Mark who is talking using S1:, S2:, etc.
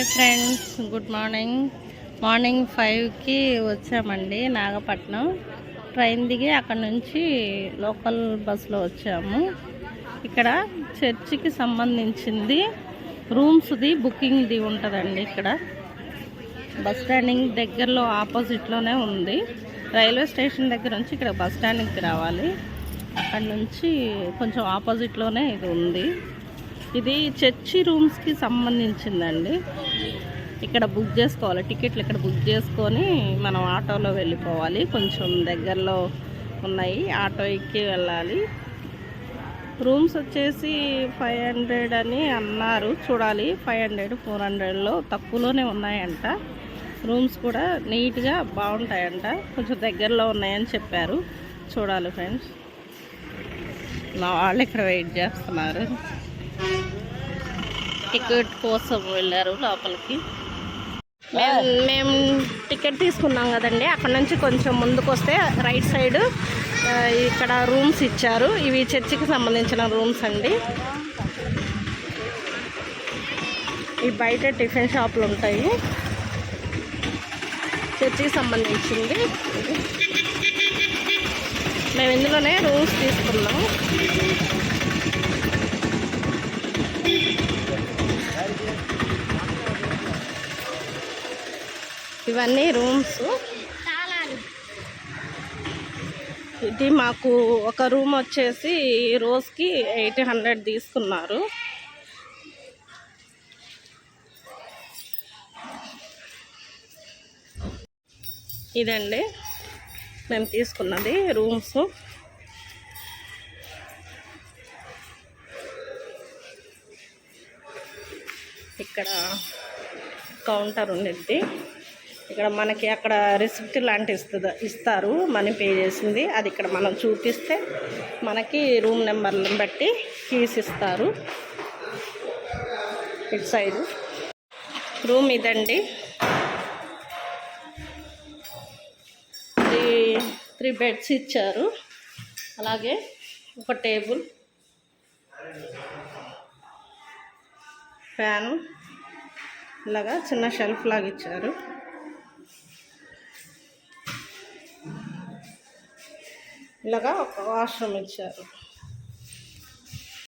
S1: Hi friends good morning morning ఫైవ్కి వచ్చామండి Nagapattinam. Train దిగి అక్కడ నుంచి లోకల్ బస్సులో వచ్చాము. ఇక్కడ చర్చికి సంబంధించింది రూమ్స్ది బుకింగ్ది ఉంటుందండి ఇక్కడ. బస్ స్టాండింగ్ దగ్గరలో ఆపోజిట్లోనే ఉంది. రైల్వే స్టేషన్ దగ్గర నుంచి ఇక్కడ బస్ స్టాండింగ్కి రావాలి. అక్కడ నుంచి కొంచెం ఆపోజిట్లోనే ఇది ఉంది. ఇది చర్చి రూమ్స్కి సంబంధించిందండి. ఇక్కడ బుక్ చేసుకోవాలి. టికెట్లు ఇక్కడ బుక్ చేసుకొని మనం ఆటోలో వెళ్ళిపోవాలి. కొంచెం దగ్గరలో ఉన్నాయి. ఆటో ఎక్కి వెళ్ళాలి. రూమ్స్ వచ్చేసి ఫైవ్ హండ్రెడ్ అని అన్నారు. చూడాలి. ఫైవ్ హండ్రెడ్ ఫోర్ హండ్రెడ్లో తక్కువలోనే ఉన్నాయంట. రూమ్స్ కూడా నీట్గా బాగుంటాయంట. కొంచెం దగ్గరలో ఉన్నాయని చెప్పారు. చూడాలి ఫ్రెండ్స్. నా వాళ్ళు ఇక్కడ వెయిట్ చేస్తున్నారు. టికెట్ కోసం వెళ్ళారు లోపలికి. మేము మేము టికెట్ తీసుకున్నాం కదండి. అక్కడ నుంచి కొంచెం ముందుకు వస్తే రైట్ సైడ్ ఇక్కడ రూమ్స్ ఇచ్చారు. ఇవి చర్చికి సంబంధించిన రూమ్స్ అండి. ఈ బయట టిఫిన్ షాపులు ఉంటాయి. చర్చికి సంబంధించింది. మేము ఇందులోనే రూమ్స్ తీసుకున్నాం. ఇవన్నీ రూమ్స్. ఇది మాకు ఒక రూమ్ వచ్చేసి రోజుకి ఎయిట్ హండ్రెడ్ తీసుకున్నారు. ఇదండి. మేము తీసుకున్నది రూమ్స్. ఇక్కడ కౌంటర్ ఉండిద్ది. ఇక్కడ మనకి అక్కడ రిసిప్ట్ లాంటి ఇస్తుంది ఇస్తారు. మనీ పే చేసింది. అది ఇక్కడ మనం చూపిస్తే మనకి రూమ్ నెంబర్లను బట్టి కీస్ ఇస్తారు. ఇటు సైడు. రూమ్ ఇదండి. త్రీ త్రీ బెడ్స్ ఇచ్చారు. అలాగే ఒక టేబుల్. ఫ్యాన్. ఇలాగా చిన్న షెల్ఫ్ లాగా ఇచ్చారు. ఇలాగా ఒక వాష్రూమ్ ఇచ్చారు